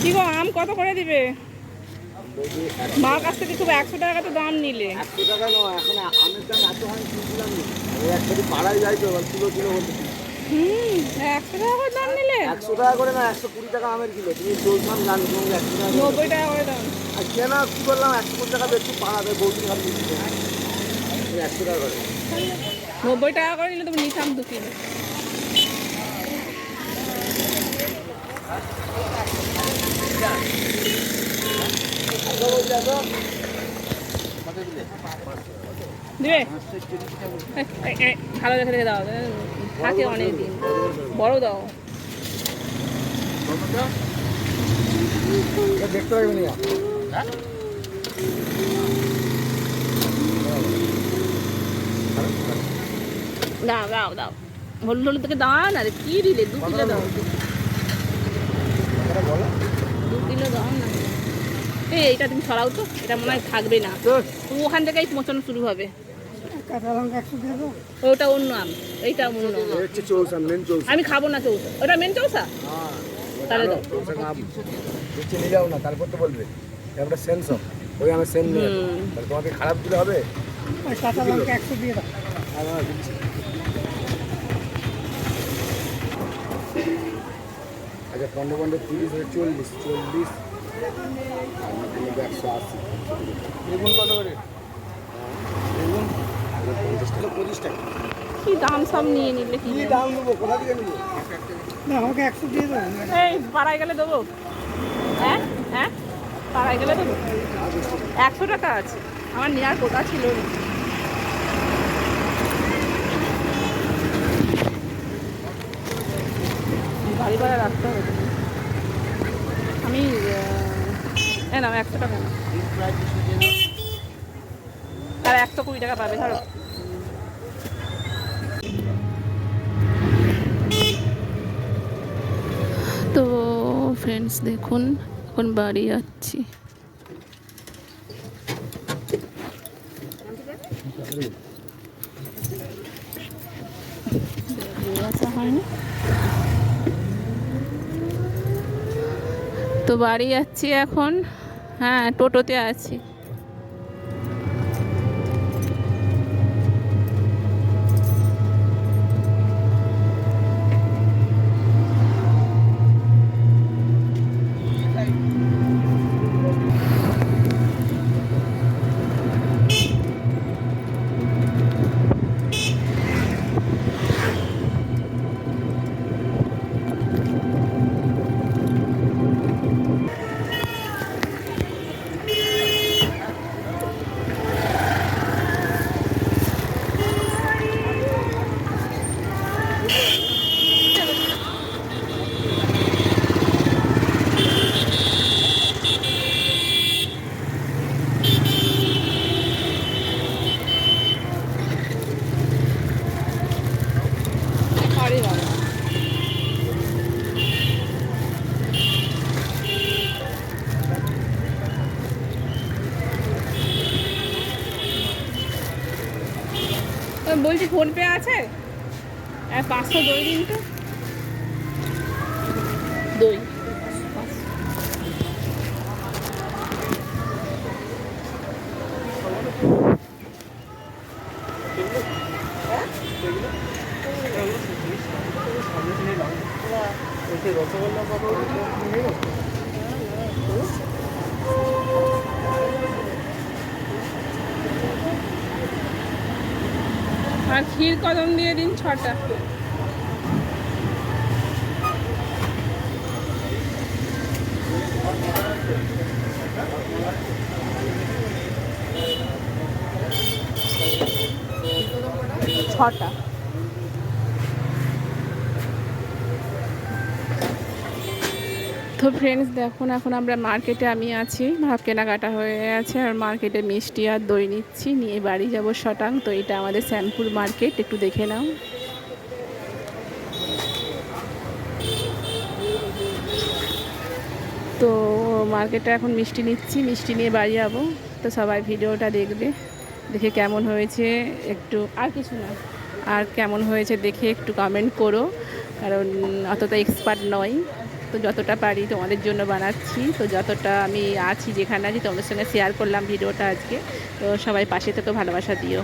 কি গো আম কত করে দিবে? মার কাছ থেকে খুব একশো টাকা তো দাম নিলে। একশো টাকা নয় এখন আমের দাম এত হয় কিনছিলাম একসাথে পাড়ায় যাই তো কিলো কিলো একশো টাকা করে দাম নিলে? একশো টাকা করে না একশো কুড়ি টাকা আমের কিলো। তুমি চলতাম জান তুমি একশো টাকা নব্বই টাকা করে দাম। আর কেনা কী করলাম একশো কুড়ি টাকা একটু পাড়াবে বৌদি ভাব একশো টাকা করে। নব্বই টাকা করে নিলে তুমি নিতাম দু কিলো। দিবে এই, এই, এই, ভালো দেখে দেখে দাও থাকে অনেক দিন বড় দাও এটা দেখতে পারবে না দাও দাও দাও হলুদ হলুদ থেকে দাও না রে কি দিলে দু কিলো দাও বলো। দু কিলো দাও না। এই এইটা তুমি সরাও তো এটা মনে হয় থাকবে না। তো ওখান থেকেই পৌঁছানো শুরু হবে। কাঁচা লঙ্কা একশো দিয়ে দাও ওটা অন্য আম এইটা অন্য মেন আমি খাব না চৌসা। ওটা মেন চৌসা? হ্যাঁ তাহলে দাও। চৌসা নিয়ে যাও না তারপর তো বলবে। এবারে সেন্স ওই আমার সেন নিয়ে আসো। হুম। তাহলে তোমাকে খারাপ দিলে হবে? কাঁচা লঙ্কা একশো দিয়ে দাও আচ্ছা পনেরো পনেরো তিরিশ চল্লিশ চল্লিশ। একশো আশি বেগুন কত করে? বেগুন পঞ্চাশ টাকা পঁচিশ টাকা কি দাম সব নিয়ে নিলে কি? কি দাম নেব? কোথা থেকে নেব? না আমাকে একশো দিয়ে দাও এই পাড়ায় গেলে দেবো। হ্যাঁ হ্যাঁ পাড়ায় গেলে দেবো। একশো টাকা আছে। আমার নেওয়ার কোথা ছিল? না বাড়ি ভাড়া রাখতে হবে তুমি। আমি এ নাও একশো টাকা। নাও। আর একশো কুড়ি টাকা পাবে, ধরো। তো ফ্রেন্ডস দেখুন, এখন বাড়ি যাচ্ছি। তো বাড়ি যাচ্ছি এখন। হ্যাঁ টোটোতে আছি। বলছি ফোনপে আছে? পাঁচশো দই দিন তো। দই। রসগোল্লা আর ক্ষীর কদম দিয়ে দিন ছটা। ছটা। তো ফ্রেন্ডস দেখুন, এখন আমরা মার্কেটে আমি আছি। ভাব কেনাকাটা হয়ে আছে আর মার্কেটে মিষ্টি আর দই নিচ্ছি। নিয়ে বাড়ি যাব শটাং। তো এটা আমাদের শ্যামপুর মার্কেট একটু দেখে নাও। তো মার্কেটে এখন মিষ্টি নিচ্ছি। মিষ্টি নিয়ে বাড়ি যাব। তো সবাই ভিডিওটা দেখবে। দেখে কেমন হয়েছে একটু আর কিছু না। আর কেমন হয়েছে দেখে একটু কমেন্ট করো। কারণ অতটা এক্সপার্ট নয়। তো যতটা পারি তোমাদের জন্য বানাচ্ছি। তো যতটা আমি আছি যেখানে আছি তোমাদের সঙ্গে শেয়ার করলাম ভিডিওটা আজকে। তো সবাই পাশে থেকে, ভালোবাসা দিও।